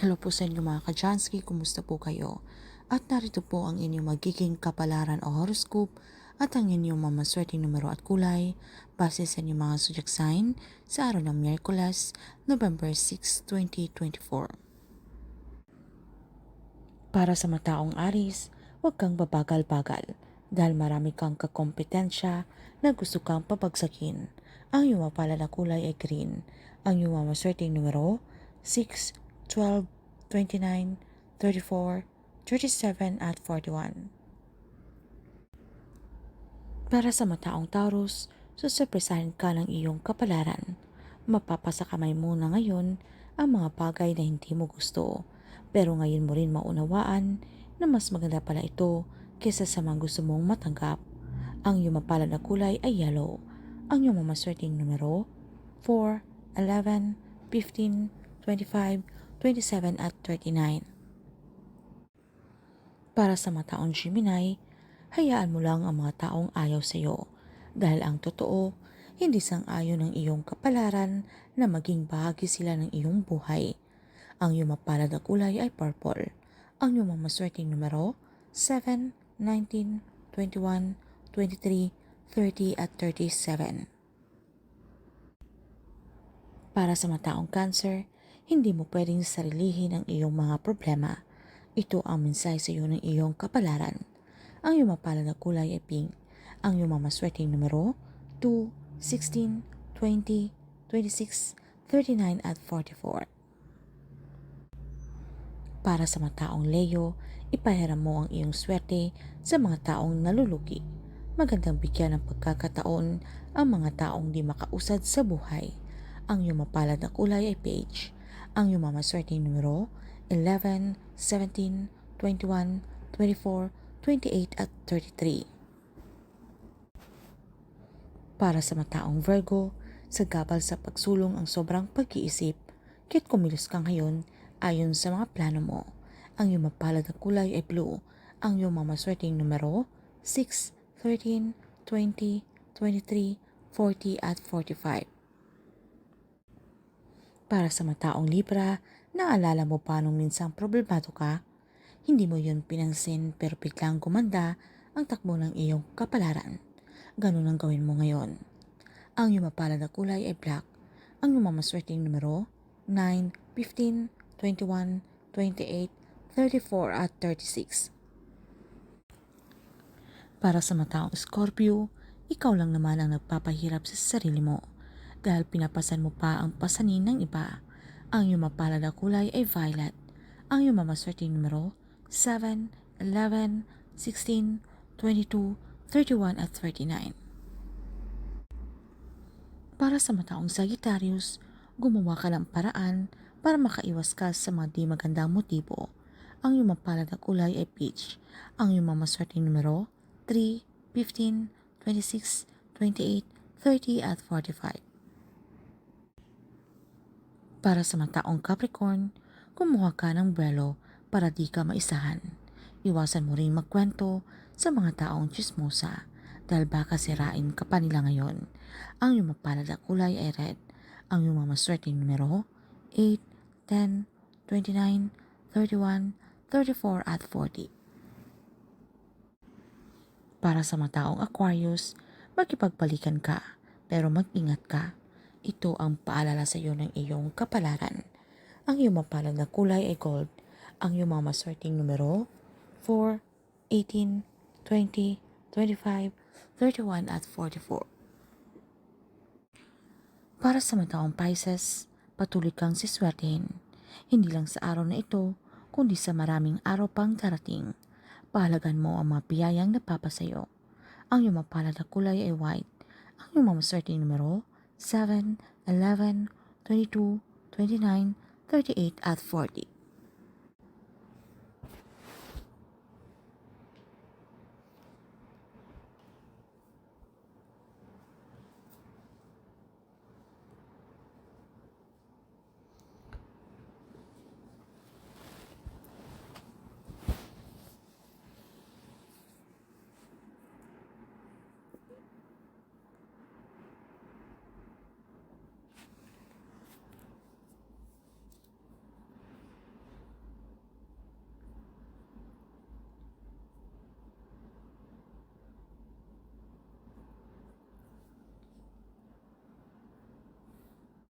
Hello po sa inyo mga kajansky, kumusta po kayo? At narito po ang inyong magiging kapalaran o horoscope at ang inyong mamaswerteng numero at kulay base sa inyong mga zodiac sign sa araw ng Miyerkules, November 6, 2024. Para sa mataong Aris, huwag kang babagal-bagal dahil marami kang kakompetensya na gusto kang pabagsakin. Ang iyong mapala na kulay ay green. Ang iyong mamaswerteng numero 6, 12, 29, 34, 37 at 41. Para sa mataong Taurus, susurpresahin ka ng iyong kapalaran. Mapapasa kamay muna ngayon ang mga bagay na hindi mo gusto. Pero ngayon mo rin maunawaan na mas maganda pala ito kaysa sa mga gusto mong matanggap. Ang iyong mapalad na kulay ay yellow. Ang iyong mamaswerteng numero 4, 11, 15, 25, 27 at 39. Para sa mataong Gemini, hayaan mo lang ang mga taong ayaw sa iyo dahil ang totoo, hindi sang-ayon ng iyong kapalaran na maging bahagi sila ng iyong buhay. Ang iyong mapalad na kulay ay purple. Ang iyong mamaswerteng numero 7, 19, 21, 23, 30 at 37. Para sa mataong cancer, hindi mo pwedeng sarilihin ang iyong mga problema. Ito ang mensahe sa iyo ng iyong kapalaran. Ang iyong mapalad na kulay ay pink. Ang iyong mamaswerteng numero 2, 16, 20, 26, 39 at 44. Para sa mataong Leo, ipahiram mo ang iyong swerte sa mga taong nalulugi. Magandang bigyan ng pagkakataon ang mga taong di makausad sa buhay. Ang iyong mapalad na kulay ay beige. Ang iyong mamaswerteng numero 11, 17, 21, 24, 28 at 33. Para sa mataong Virgo, sa gabal sa pagsulong ang sobrang pag-iisip, kahit kumilos ka ngayon ayon sa mga plano mo. Ang iyong mapalad na kulay ay blue. Ang iyong mamaswerteng numero 6, 13, 20, 23, 40 at 45. Para sa mataong Libra, naalala mo pa nung minsang problemado ka? Hindi mo yun pinansin pero biglang gumanda ang takbo ng iyong kapalaran. Ganun ang gawin mo ngayon. Ang iyong mapalad na kulay ay black. Ang iyong mamaswerteng numero 9, 15, 21, 28, 34 at 36. Para sa mataong Scorpio, ikaw lang naman ang nagpapahirap sa sarili mo dahil pinapasan mo pa ang pasanin ng iba. Ang iyong mapalad na kulay ay violet. Ang iyong mamaswerteng numero 7, 11, 16, 22, 31 at 39. Para sa mataong Sagittarius, gumawa ka ng paraan para makaiwas ka sa mga di magandang motibo. Ang iyong mapalad na kulay ay peach. Ang iyong mamaswerteng numero 3, 15, 26, 28, 30 at 45. Para sa mataong Capricorn, kumuha ka ng buwelo para di ka maisahan. Iwasan mo rin magkwento sa mga taong chismosa dahil baka sirain ka pa nila ngayon. Ang iyong mapalad na kulay ay red. Ang iyong mamaswerteng numero 8, 10, 29, 31, 34 at 40. Para sa mataong Aquarius, makipagbalikan ka pero mag-ingat ka. Ito ang paalala sa iyo ng iyong kapalaran. Ang iyong mapalad na kulay ay gold. Ang iyong mga maswerteng numero 4, 18, 20, 25, 31 at 44. Para sa mataong Pisces, patuloy kang siswertehin. Hindi lang sa araw na ito, kundi sa maraming araw pang darating. Pahalagan mo ang mga biyayang napapasayo. Ang iyong mapalad na kulay ay white. Ang iyong mamaswerteng numero 7, 11, 22, 29, 38 at 40.